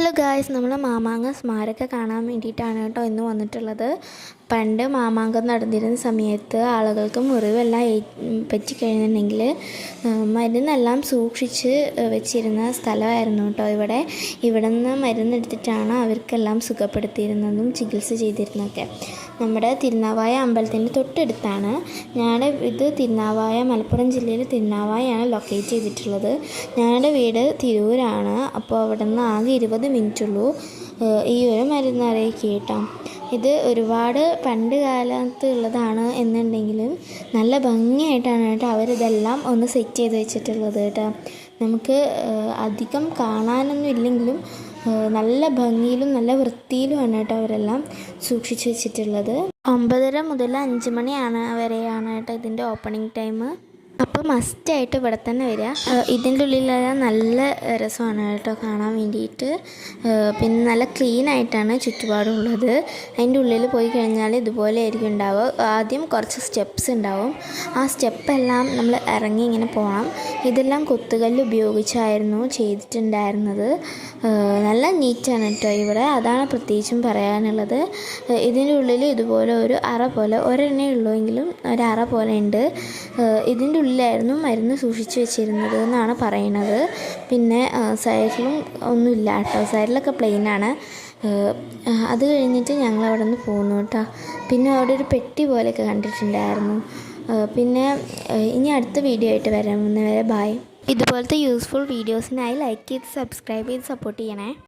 Hello guys നമ്മൾ മാമാങ്ങ സ്മാരക കാണാൻ വേണ്ടിയിട്ടാണ് കേട്ടോ ഇന്ന് വന്നിട്ടുള്ളത്. പണ്ട് മാമാങ്കം നടന്നിരുന്ന സമയത്ത് ആളുകൾക്ക് മുറിവെല്ലാം പറ്റിക്കഴിഞ്ഞിട്ടുണ്ടെങ്കിൽ മരുന്നെല്ലാം സൂക്ഷിച്ച് വെച്ചിരുന്ന സ്ഥലമായിരുന്നു കേട്ടോ ഇവിടെ. ഇവിടെ നിന്ന് മരുന്നെടുത്തിട്ടാണ് അവർക്കെല്ലാം സുഖപ്പെടുത്തിയിരുന്നതും ചികിത്സ ചെയ്തിരുന്നതൊക്കെ. നമ്മുടെ തിരുനാവായ അമ്പലത്തിന്റെ തൊട്ടടുത്താണ്. ഞാൻ ഇത് തിരുനാവായ മലപ്പുറം ജില്ലയിൽ തിരുനാവായാണ് ലൊക്കേറ്റ് ചെയ്തിട്ടുള്ളത്. ഞങ്ങളുടെ വീട് തിരൂരാണ്. അപ്പോൾ അവിടെ നിന്ന് ആകെ ഇരുപത് മിനിറ്റ് ഉള്ളൂ. ഈ ഒരു മരുന്നറിയിക്കേട്ടോ കേട്ടോ. ഇത് ഒരുപാട് പണ്ട് കാലത്ത് ഉള്ളതാണ് എന്നുണ്ടെങ്കിലും നല്ല ഭംഗിയായിട്ടാണ് കേട്ടോ അവരിതെല്ലാം ഒന്ന് സെറ്റ് ചെയ്ത് വെച്ചിട്ടുള്ളത് കേട്ടോ. നമുക്ക് അധികം കാണാനൊന്നും ഇല്ലെങ്കിലും നല്ല ഭംഗിയിലും നല്ല വൃത്തിയിലുമാണ് കേട്ടോ അവരെല്ലാം സൂക്ഷിച്ചു വെച്ചിട്ടുള്ളത്. ഒമ്പതര മുതൽ അഞ്ച് മണിയാണ് വരെയാണ് കേട്ടോ ഇതിന്റെ ഓപ്പണിംഗ് ടൈം അപ്പോൾ മസ്റ്റായിട്ട് ഇവിടെ തന്നെ വരിക. ഇതിന്റെ ഉള്ളിലെല്ലാം നല്ല രസമാണ് കേട്ടോ കാണാൻ വേണ്ടിയിട്ട്. പിന്നെ നല്ല ക്ലീൻ ആയിട്ടാണ് ചുറ്റുപാടുള്ളത് അതിന്റെ ഉള്ളിൽ പോയി കഴിഞ്ഞാൽ ഇതുപോലെ ആയിരിക്കും ഉണ്ടാവുക. ആദ്യം കുറച്ച് സ്റ്റെപ്സ് ഉണ്ടാവും. ആ സ്റ്റെപ്പെല്ലാം നമ്മൾ ഇറങ്ങി ഇങ്ങനെ പോകണം. ഇതെല്ലാം കൊത്തുകല്ല് ഉപയോഗിച്ചായിരുന്നു ചെയ്തിട്ടുണ്ടായിരുന്നത്. നല്ല നീറ്റാണ് കേട്ടോ ഇവിടെ. അതാണ് പ്രത്യേകിച്ചും പറയാനുള്ളത്. ഇതിന്റെ ഉള്ളിൽ ഇതുപോലെ ഒരു അറ പോലെ ഒരെണ്ണേ ഉള്ളൂ എങ്കിലും ഒരു അറ പോലെ ഉണ്ട്. ഇതിന്റെ ഉള്ളിലായിരുന്നു മരുന്ന് സൂക്ഷിച്ചു വെച്ചിരുന്നത് എന്നാണ് പറയണത് പിന്നെ സൈഡിലും ഒന്നുമില്ല കേട്ടോ. സൈഡിലൊക്കെ പ്ലെയിനാണ് അത് കഴിഞ്ഞിട്ട് ഞങ്ങൾ അവിടെ നിന്ന് പോന്നു കേട്ടോ. പിന്നെ അവിടെ ഒരു പെട്ടി പോലെയൊക്കെ കണ്ടിട്ടുണ്ടായിരുന്നു. പിന്നെ ഇനി അടുത്ത വീഡിയോ ആയിട്ട് വരാം. വരെ ബായ് ഇതുപോലത്തെ യൂസ്ഫുൾ വീഡിയോസിനായി ലൈക്ക് ചെയ്ത് സബ്സ്ക്രൈബ് ചെയ്ത് സപ്പോർട്ട് ചെയ്യണേ.